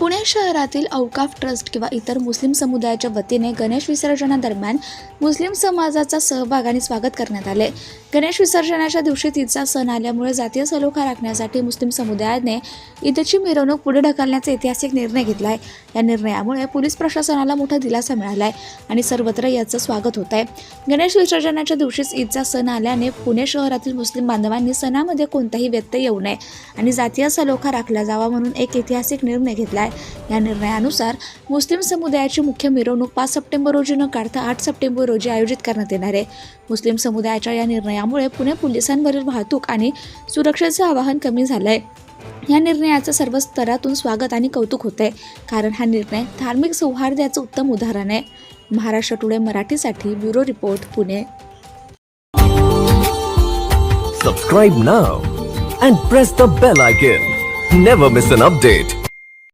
पुणे शहरातील औकाफ ट्रस्ट किंवा इतर मुस्लिम समुदायाच्या वतीने गणेश विसर्जनादरम्यान मुस्लिम समाजाचा सहभाग आणि स्वागत करण्यात आले. गणेश विसर्जनाच्या दिवशी ईदचा सण आल्यामुळे जातीय सलोखा राखण्यासाठी मुस्लिम समुदायाने ईदची मिरवणूक पुढे ढकलण्याचा ऐतिहासिक निर्णय घेतला आहे या निर्णयामुळे पोलीस प्रशासनाला मोठा दिलासा मिळाला आहे आणि सर्वत्र याचं स्वागत होत आहे गणेश विसर्जनाच्या दिवशीच ईदचा सण आल्याने पुणे शहरातील मुस्लिम बांधवांनी सणामध्ये कोणताही व्यत्यय येऊ नये आणि जातीय सलोखा राखला जावा म्हणून एक ऐतिहासिक निर्णय घेतला आहे या निर्णयानुसार मुस्लिम समुदायाची मुख्य मिरवणूक पाच सप्टेंबर रोजी न काढता आठ सप्टेंबर रोजी आयोजित करण्यात येणार आहे. मुस्लिम समुदायाच्या या निर्णयामुळे पुणे पोलिसांवरील वाहतूक आणि सुरक्षेचं आवाहन कमी झालं आहे या निर्णयाचं सर्व स्तरातून स्वागत आणि कौतुक होत आहे कारण हा निर्णय धार्मिक सौहार्दाचं उत्तम उदाहरण आहे. महाराष्ट्र टुडे मराठीसाठी bureau report Pune. Subscribe now and press the bell icon never miss an update